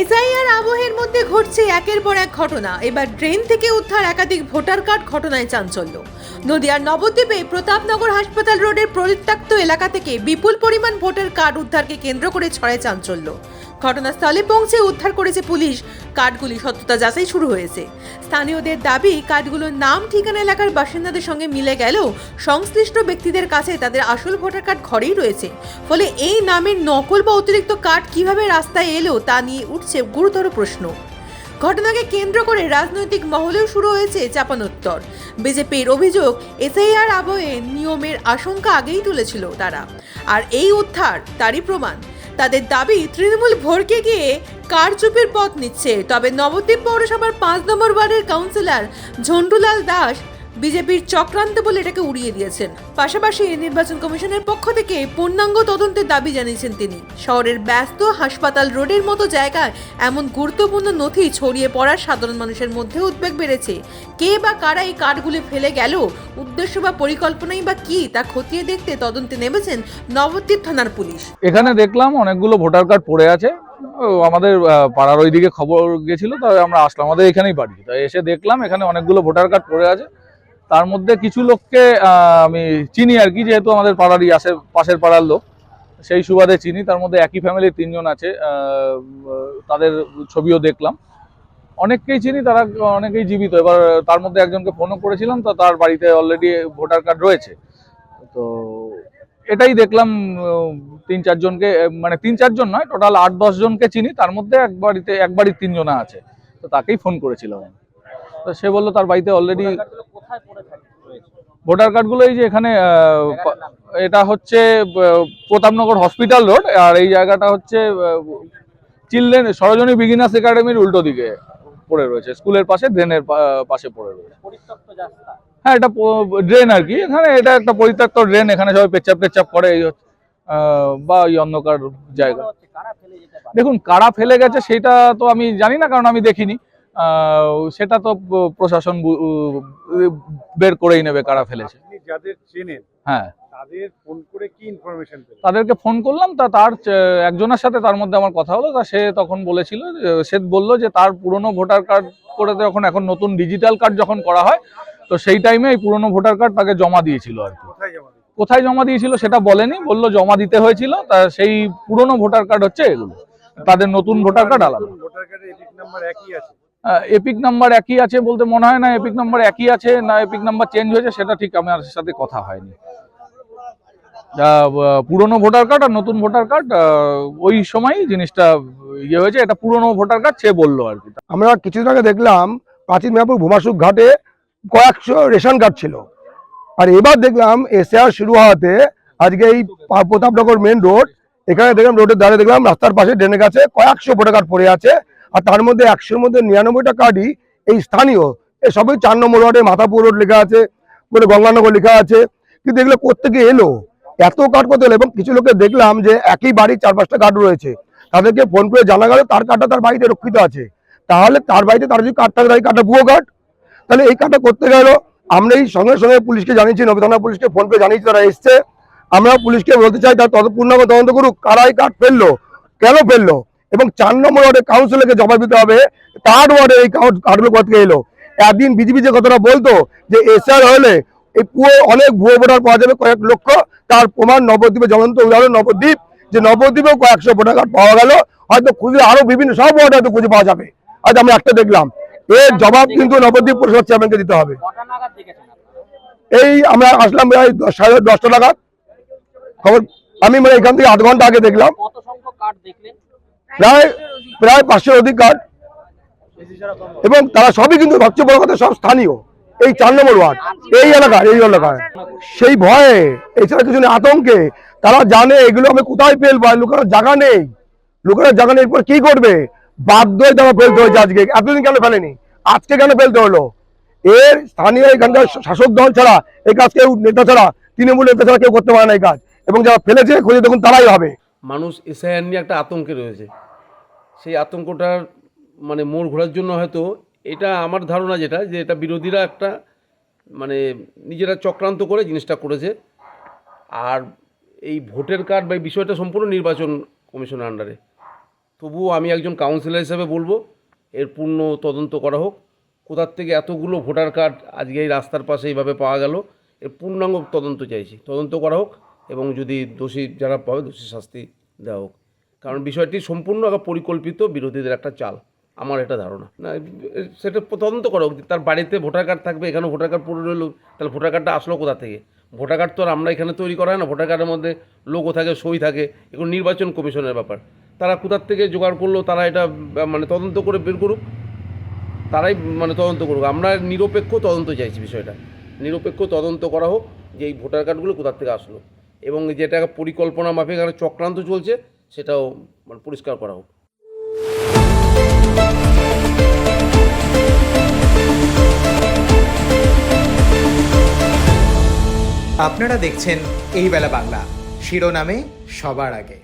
SIR আবহের মধ্যে ঘটছে একের পর এক ঘটনা। এবার ড্রেন থেকে উদ্ধার একাধিক ভোটার কার্ড ঘটনায় চাঞ্চল্য। নদিয়ার নবদ্বীপে প্রতাপনগর হাসপাতাল রোডের পরিত্যক্ত এলাকা থেকে বিপুল পরিমাণ ভোটার কার্ড উদ্ধারকে কেন্দ্র করে ছড়ায় চাঞ্চল্য। ঘটনাস্থলে পৌঁছে উদ্ধার করেছে পুলিশ। কার্ডগুলি সত্যতা যাচাই শুরু হয়েছে। স্থানীয়দের দাবি কার্ডগুলোর নাম, ঠিকানা, এলাকার বাসিন্দাদের সঙ্গে মিলে গেলেও সংশ্লিষ্ট ব্যক্তিদের কাছে তাদের আসল ভোটার কার্ড ঘরেই রয়েছে। ফলে এই নামের নকল বা অতিরিক্ত কার্ড কীভাবে রাস্তায় এলো তা নিয়ে উঠছে গুরুতর প্রশ্ন। ঘটনাকে কেন্দ্র করে রাজনৈতিক মহলেও শুরু হয়েছে চাপানোত্তর। বিজেপির অভিযোগ, এসআইআর আবহে নিয়মের আশঙ্কা আগেই তুলেছিল তারা। আর এই উদ্ধার তারই প্রমাণ। তাদের দাবি, তৃণমূল ভরকে গিয়ে কারচুপির পথ নিচ্ছে। তবে নবদ্বীপ পৌরসভার পাঁচ নম্বর ওয়ার্ডের কাউন্সিলর ঝন্টুলাল দাস বিজেপির চক্রান্ত বলে এটাকে উড়িয়ে দিয়েছেন। পাশাপাশি নির্বাচন কমিশনের পক্ষ থেকে পূর্ণাঙ্গ তদন্তের দাবি জানিয়েছেন তিনি। শহরের ব্যস্ত হাসপাতাল রোডের মতো জায়গায় এমন গুরুত্বপূর্ণ নথি ছড়িয়ে পড়ার সাধারণ মানুষের মধ্যে উদ্বেগ বেড়েছে। কে বা কারা এই কার্ডগুলি ফেলে গেল, উদ্দেশ্য বা পরিকল্পনাই বা কি তা খতিয়ে দেখতে তদন্তে নেমেছেন নবদ্বীপ থানার পুলিশ। এখানে দেখলাম অনেকগুলো ভোটার কার্ড পড়ে আছে। আমাদের পাড়ার ওইদিকে খবর গেছিল, তাই আমরা আসলাম। আমাদের এখানেই বাড়ি। তাই এসে দেখলাম এখানে অনেকগুলো ভোটার কার্ড পড়ে আছে। তার মধ্যে কিছু লোককে আমি চিনি আর কি, যেহেতু আমাদের পাড়ারই আসে, পাশের পাড়ার লোক, সেই সুবাদে চিনি। তার মধ্যে একই ফ্যামিলির তিনজন আছে তাদের ছবিও দেখলাম। অনেককেই চিনি, তারা অনেকেই জীবিত। এবার তার মধ্যে একজনকে ফোনও করেছিলাম, তো তার বাড়িতে অলরেডি ভোটার কার্ড রয়েছে। তো এটাই দেখলাম তিন চারজনকে মানে তিন চারজন নয় টোটাল আট দশ জনকে চিনি। তার মধ্যে এক বাড়িতে, এক বাড়ির তিনজনা আছে। তো তাকেই ফোন করেছিলাম আমি। সে বলল তার বাড়িতে অলরেডি ভোটার কার্ডগুলো এই যে এখানে এটা হচ্ছে প্রতাপনগর হসপিটাল রোড আর এই জায়গাটা হচ্ছে চিলড্রেন সরোজনী বিগিনার্স একাডেমির উল্টো দিকে পড়ে রয়েছে। স্কুলের পাশে ড্রেনের পাশে পড়ে রয়েছে। হ্যাঁ এটা ড্রেন আর কি। এখানে এটা একটা পরিত্যক্ত ড্রেন এখানে সবাই পেচ্ছাপ টেচ্ছাপ করে এই হচ্ছে, বা এই অন্ধকার জায়গা। দেখুন কারা ফেলে গেছে সেটা তো আমি জানি না কারণ আমি দেখিনি। সেটা তো প্রশাসন বের করেই নেবে কারা ফেলেছে। যাদের চেনেন হ্যাঁ। তাদের ফোন করে কি ইনফরমেশন তাদেরকে ফোন করলাম তা তার একজনের সাথে তার মধ্যে আমার কথা হলো তা সে তখন বলেছিল সে বলল যে তার পুরনো ভোটার কার্ড করে যখন এখন নতুন ডিজিটাল কার্ড যখন করা হয় তো সেই টাইমে এই পুরনো ভোটার কার্ড তাকে জমা দিয়েছিল আর কি। কোথায় জমা দিবেন কোথায় জমা দিয়েছিল সেটা বলেনি বলল জমা দিতে হয়েছিল তা সেই পুরনো ভোটার কার্ড হচ্ছে এগুলো। তাদের নতুন ভোটার কার্ড আলাদা। ভোটার কার্ডের নাম্বার একই আছে। এপিক নাম্বার একই আছে বলতে মনে হয় না এপিক নাম্বার একই আছে না এপিক নাম্বার চেঞ্জ হয়েছে, সেটা ঠিক আমার সাথে কথা হয়নি। পুরনো ভোটার কার্ড আর নতুন ভোটার কার্ড ওই সময় জিনিসটা ইয়ে হয়েছে, এটা পুরনো ভোটার কার্ড সে বলল আর কি। আমরা কিছুদিন আগে দেখলাম প্রাচীন মেয়াপুর ভূমাসুক ঘাটে কয়েকশো রেশন কার্ড ছিল। আর এবার দেখলাম এসআর শুরু হওয়াতে আজকে এই প্রতাপনগর মেন রোড এখানে দেখলাম রোডের ধারে দেখলাম রাস্তার পাশে ড্রেনের কাছে কয়েকশো ভোটার কার্ড পড়ে আছে। আর তার মধ্যে একশোর মধ্যে নিরানব্বইটা কার্ডই এই স্থানীয়। সবই চার নম্বর ওয়ার্ডে মাথাপুর রোড লেখা আছে, বলে গঙ্গানগর লেখা আছে। কিন্তু এগুলো কোথেকে এলো? এত কার্ড করতে এলো? এবং কিছু লোকে দেখলাম যে একই বাড়ির চার পাঁচটা কার্ড রয়েছে। তাদেরকে ফোন করে জানা গেল তার কার্ডটা তার বাড়িতে রক্ষিত আছে। তাহলে তার বাড়িতে তার যদি কার্ড থাকে তাই কার্ডটা ভুয়ো কার্ড তাহলে এই কার্ডটা করতে গেল আমরা এই সঙ্গে সঙ্গে পুলিশকে জানিয়েছি নবী থানা পুলিশকে ফোন করে জানিয়েছি, তারা এসছে। আমরা পুলিশকে বলতে চাই, তার তত পূর্ণাঙ্গ তদন্ত করুক। কারা এই কার্ড ফেলল? কেন ফেলল? এবং চার নম্বর ওয়ার্ডে কাউন্সিলরকে জবাব দিতে হবে। থার্ড ওয়ার্ডে এই কার্ডগুলো কোথা এলো? একদিন বিজেপি যে কথাটা বলতো যে এসআর হলে এই পুরো অনেক ভুয়ো ভোটার পাওয়া যাবে কয়েক লক্ষ তার প্রমাণ নবদ্বীপে জ্বলন্ত উদাহরণ নবদ্বীপ যে নবদ্বীপেও কয়েকশো ভোটার কার্ড পাওয়া গেল। হয়তো খুঁজে আরও বিভিন্ন সব ওয়ার্ডে হয়তো খুঁজে পাওয়া যাবে। আজ আমরা একটা দেখলাম এর জবাব কিন্তু নবদ্বীপ পরিষদ চেয়ারম্যানকে দিতে হবে। এই আমরা আসলাম প্রায় সাড়ে দশটা নাগাদ। খবর আমি মানে এখান থেকে আধ ঘণ্টা আগে দেখলাম। প্রায় প্রায় পাঁচশোর অধিক কার্ড এবং তারা সবই কিন্তু সবচেয়ে বড় কথা, সব স্থানীয়। এই চার নম্বর ওয়ার্ড, এই এলাকার এই এলাকায়। সেই ভয়ে, এছাড়া কিছু আতঙ্কে। তারা জানে এগুলো আমি কোথায় ফেলব আর লুকানোর জায়গা নেই। লুকানোর জায়গা নেই, এরপর কি করবে? বাধ্য হয়ে তারা ফেলতে হয়েছে আজকে। এতদিন কেন ফেলেনি? আজকে কেন ফেলতে হলো? এর স্থানীয় এখানকার শাসক দল ছাড়া, এই কাজ কেউ, নেতা ছাড়া, তৃণমূল নেতা ছাড়া কেউ করতে পারে না এই কাজ। এবং যারা ফেলেছে, খুঁজে দেখুন, তারাই হবে। মানুষ এসআইআর নিয়ে একটা আতঙ্কে রয়েছে। সেই আতঙ্কটার মানে মোড় ঘোরার জন্য হয়তো এটা আমার ধারণা যেটা, যে এটা বিরোধীরা একটা মানে নিজেরা চক্রান্ত করে জিনিসটা করেছে। আর এই ভোটের কার্ড বা এই বিষয়টা সম্পূর্ণ নির্বাচন কমিশনের আন্ডারে। তবুও আমি একজন কাউন্সিলর হিসেবে বলব, এর পূর্ণ তদন্ত করা হোক। কোথার থেকে এতগুলো ভোটার কার্ড আজকে এই রাস্তার পাশে এইভাবে পাওয়া গেল, এর পূর্ণাঙ্গ তদন্ত চাইছি। তদন্ত করা হোক এবং যদি দোষী যারা পাবে, দোষী শাস্তি দেওয়া হোক। কারণ বিষয়টি সম্পূর্ণ একটা পরিকল্পিত বিরোধীদের একটা চাল। আমার এটা ধারণা। না, সেটা তদন্ত করা হোক তার বাড়িতে ভোটার কার্ড থাকবে, এখানে ভোটার কার্ড পড়ে রইল। তাহলে ভোটার কার্ডটা আসলো কোথা থেকে? ভোটার কার্ড তো আর আমরা এখানে তৈরি করা হয় না। ভোটার কার্ডের মধ্যে লোকও থাকে, সই থাকে। এগুলো নির্বাচন কমিশনের ব্যাপার। তারা কোথার থেকে জোগাড় করল, তারা এটা মানে তদন্ত করে বের করুক। তারাই মানে তদন্ত করুক। আমরা নিরপেক্ষ তদন্ত চাইছি বিষয়টা। নিরপেক্ষ তদন্ত করা হোক যে এই ভোটার কার্ডগুলো কোথার থেকে আসলো। এবং যেটা পরিকল্পনা মাফিক একটা চক্রান্ত চলছে। সেটাও মানে পরিষ্কার করা হোক। আপনারা দেখছেন এই বেলা বাংলা। শিরোনামে সবার আগে।